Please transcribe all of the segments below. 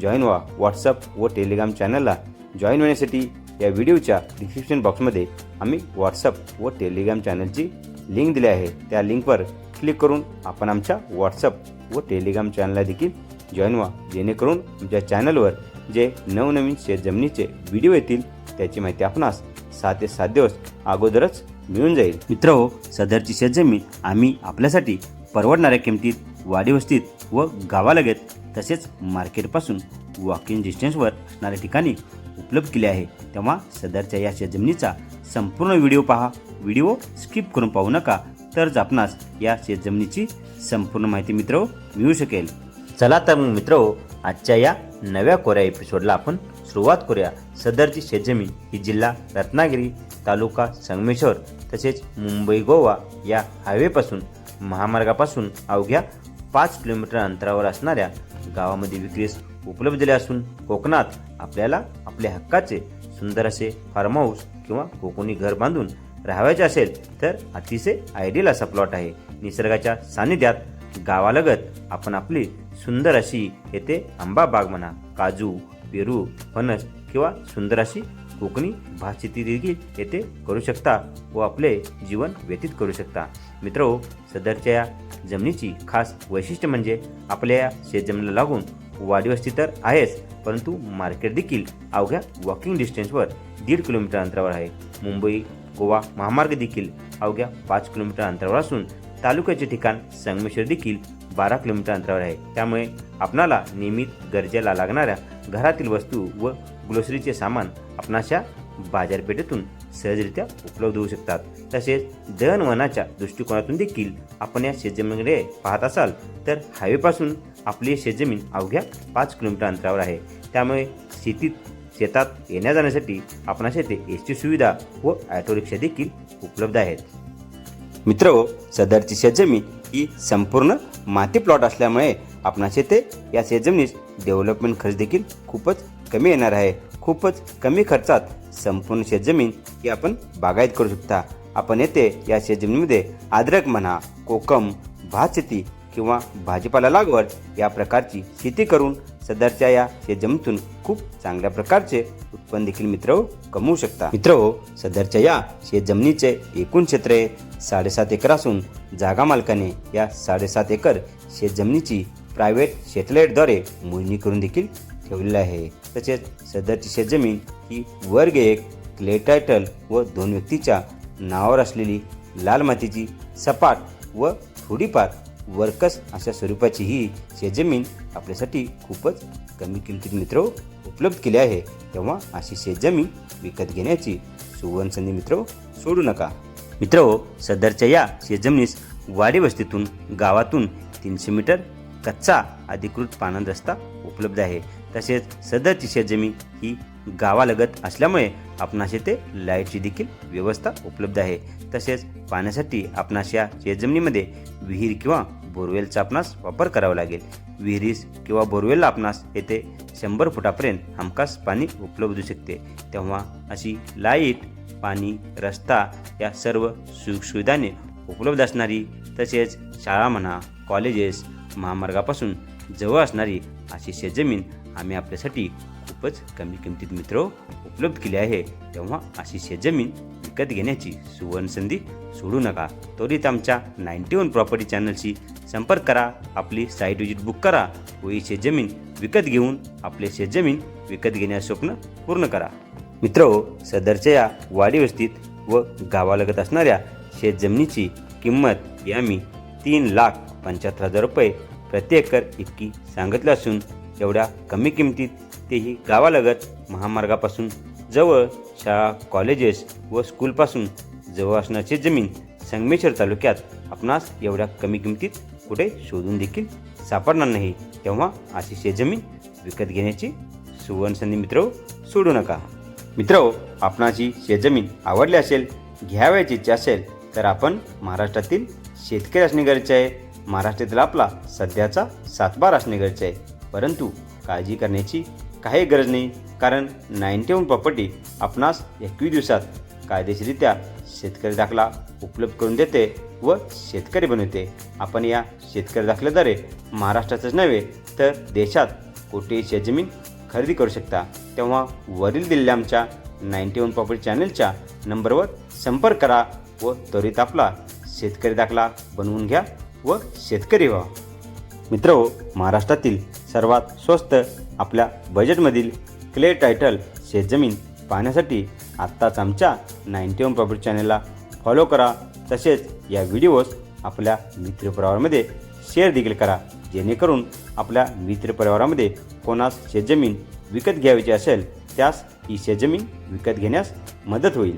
Join व्हा WhatsApp व Telegram चॅनलला जॉईन होण्यासाठी या व्हिडिओच्या डिस्क्रिप्शन बॉक्समध्ये आम्ही व्हॉट्सअप व टेलिग्राम चॅनलची लिंक दिली आहे. त्या लिंकवर क्लिक करून आपण आमच्या व्हॉट्सअप व टेलिग्राम चॅनलला देखील जॉईन व्हा. जेणेकरून आमच्या चॅनलवर जे नवनवीन शेतजमिनीचे व्हिडिओ येतील त्याची माहिती आपणास सहा ते सात दिवस अगोदरच मिळून जाईल. मित्र सदरची शेतजमीन आम्ही आपल्यासाठी परवडणाऱ्या किमतीत वाडीवस्तीत व गावालगत तसेच मार्केटपासून वॉकिंग डिस्टन्सवर असणाऱ्या ठिकाणी उपलब्ध केले आहे. तेव्हा सदरच्या या शेतजमिनीचा संपूर्ण व्हिडिओ पहा. व्हिडिओ स्किप करून पाहू नका. तरच आपणास या शेतजमिनीची संपूर्ण माहिती मित्र मिळू शकेल. चला तर मग मित्र आजच्या या नव्या कोऱ्या एपिसोडला आपण सुरुवात करूया. सदरची शेतजमीन ही जिल्हा रत्नागिरी तालुका संगमेश्वर तसेच मुंबई गोवा या हायवेपासून महामार्गापासून अवघ्या पाच किलोमीटर अंतरावर असणाऱ्या गावामध्ये विक्रीस उपलब्ध असून कोकणात आपल्याला आपल्या हक्काचे सुंदर असे फार्म हाऊस किंवा कोकणी घर बांधून राहायचे असेल तर अतिशय आयडियल असा प्लॉट आहे. निसर्गाच्या सानिध्यात गावालगत आपण आपली सुंदर अशी येथे आंबा बाग म्हणा काजू पेरू फणस किंवा सुंदर अशी कोकणी भाषेती देखील येथे करू शकता व आपले जीवन व्यतीत करू शकता. मित्र सदरच्या या जमिनीची खास वैशिष्ट्य म्हणजे आपल्या या शेतजमिनीला लागून वाडीवस्ती तर आहेच परंतु मार्केट देखील अवघ्या वॉकिंग डिस्टन्सवर दीड किलोमीटर अंतरावर आहे. मुंबई गोवा महामार्ग देखील अवघ्या पाच किलोमीटर अंतरावर असून तालुक्याचे ठिकाण संगमेश्वर देखील बारा किलोमीटर अंतरावर आहे. त्यामुळे आपणाला नियमित गरजेला लागणाऱ्या घरातील वस्तू व ग्लोसरीचे सामान आपणाच्या बाजारपेठेतून सहजरित्या उपलब्ध होऊ शकतात. तसेच दळणवळणाच्या दृष्टिकोनातून देखील आपण या शेतजमिनीकडे पाहत असाल तर हायवेपासून आपली शेतजमीन अवघ्या पाच किलोमीटर अंतरावर आहे. त्यामुळे शेतीत शेतात येण्या जाण्यासाठी आपणास येथे एस टी सुविधा व ऑटो रिक्षा देखील उपलब्ध आहेत. मित्र हो, सदरची शेतजमीन ही संपूर्ण माती प्लॉट असल्यामुळे आपणास येथे या शेतजमिनीस डेव्हलपमेंट खर्च देखील खूपच कमी येणार आहे. खूपच कमी खर्चात संपूर्ण शेतजमीन ही आपण बागायत करू शकता. आपण येथे या शेतजमिनीमध्ये अद्रक म्हणा कोकम भात शेती किंवा भाजीपाला लागवड या प्रकारची शेती करून सदरच्या या शेतजमीतून खूप चांगल्या प्रकारचे उत्पन्न देखील मित्र कमवू शकता. मित्र हो, सदरच्या या शेतजमिनीचे एकूण क्षेत्र हे साडेसात एकर असून जागा मालकाने या साडेसात एकर शेतजमिनीची प्रायव्हेट सेटेलाईटद्वारे मोजणी करून देखील ठेवलेली आहे. तसेच सदरची शेतजमीन ही वर्ग एक क्ले टायटल व दोन व्यक्तीच्या नावावर असलेली लाल मातीची सपाट व थोडीफार वर्कस अशा स्वरूपाची ही शेतजमीन आपल्यासाठी खूपच कमी किमतीत मित्र उपलब्ध केली आहे. तेव्हा अशी शेतजमीन विकत घेण्याची सुवर्ण संधी मित्र सोडू नका. मित्र हो, सदरच्या या शेतजमिनीस वाडी वस्तीतून गावातून तीनशे मीटर कच्चा अधिकृत पानंद रस्ता उपलब्ध आहे. तसेच सदरची शेतजमीन ही गावालगत असल्यामुळे आपणास येथे लाईटची देखील व्यवस्था उपलब्ध आहे. तसेच पाण्यासाठी आपणास या शेतजमिनीमध्ये विहीर किंवा बोरवेलचा आपणास वापर करावा लागेल. विहिरीस किंवा बोरवेलला आपणास येथे शंभर फुटापर्यंत हमखास पाणी उपलब्ध होऊ शकते. तेव्हा अशी लाइट पाणी रस्ता या सर्व सुखसुविधाने उपलब्ध असणारी तसेच शाळा म्हणा कॉलेजेस महामार्गापासून जवळ असणारी अशी शेतजमीन आम्ही आपल्यासाठी खूपच कमी किमतीत मित्र उपलब्ध केली आहे. तेव्हा अशी शेतजमीन विकत घेण्याची सुवर्ण संधी सोडू नका. त्वरित आमच्या नाईन्टी वन प्रॉपर्टी चॅनलशी संपर्क करा. आपली साईट विजिट बुक करा व ही शेतजमीन विकत घेऊन आपले शेतजमीन विकत घेण्याचे स्वप्न पूर्ण करा. मित्र हो, सदरच्या या वाडी वस्तीत व गावालगत असणाऱ्या शेतजमिनीची किंमत ही आम्ही तीन लाख पंच्याहत्तर हजार रुपये प्रति एकर इतकी सांगितलं असून एवढ्या कमी किमतीत तेही गावालगत महामार्गापासून जवळ शाळा कॉलेजेस व स्कूलपासून जवळ असण्याची जमीन संगमेश्वर तालुक्यात आपणास एवढ्या कमी किमतीत कुठे शोधून देखील सापडणार नाही. तेव्हा अशी शेतजमीन विकत घेण्याची सुवर्ण संधी मित्र सोडू नका. मित्र आपणाची शेतजमीन आवडली असेल घ्यावयाची इच्छा असेल तर आपण महाराष्ट्रातील शेतकरी असणे गरजेचे आहे. महाराष्ट्रातील आपला सध्याचा सातबार असणे गरजेचे आहे. परंतु काळजी करण्याची काही गरज नाही. कारण नाईन्टी वन प्रॉपर्टी आपणास एकवीस दिवसात कायदेशीररित्या शेतकरी दाखला उपलब्ध करून देते व शेतकरी बनवते. आपण या शेतकरी दाखल्याद्वारे महाराष्ट्रातच नव्हे तर देशात कोटी शेतजमीन खरेदी करू शकता. तेव्हा वरील दिलेल्या आमच्या नाईन्टी वन प्रॉपर्टी चॅनलच्या नंबरवर संपर्क करा व त्वरित आपला शेतकरी दाखला बनवून घ्या व शेतकरी व्हा. मित्र महाराष्ट्रातील सर्वात स्वस्त आपल्या बजेटमधील क्ले टायटल शेतजमीन पाहण्यासाठी आत्ताच आमच्या नाईन्टी वन प्रॉपर्टी चॅनलला फॉलो करा. तसेच या व्हिडिओज आपल्या मित्रपरिवारामध्ये शेअर देखील करा. जेणेकरून आपल्या मित्रपरिवारामध्ये कोणास शेतजमीन विकत घ्यायची असेल त्यास ही शेतजमीन विकत घेण्यास मदत होईल.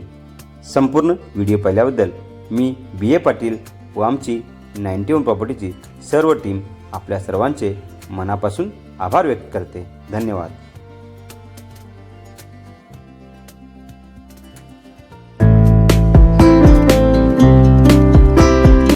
संपूर्ण व्हिडिओ पाहिल्याबद्दल मी बी ए पाटील व आमची नाईन्टी वन प्रॉपर्टीची सर्व टीम आपल्या सर्वांचे मनापासून आभार व्यक्त करते. धन्यवाद.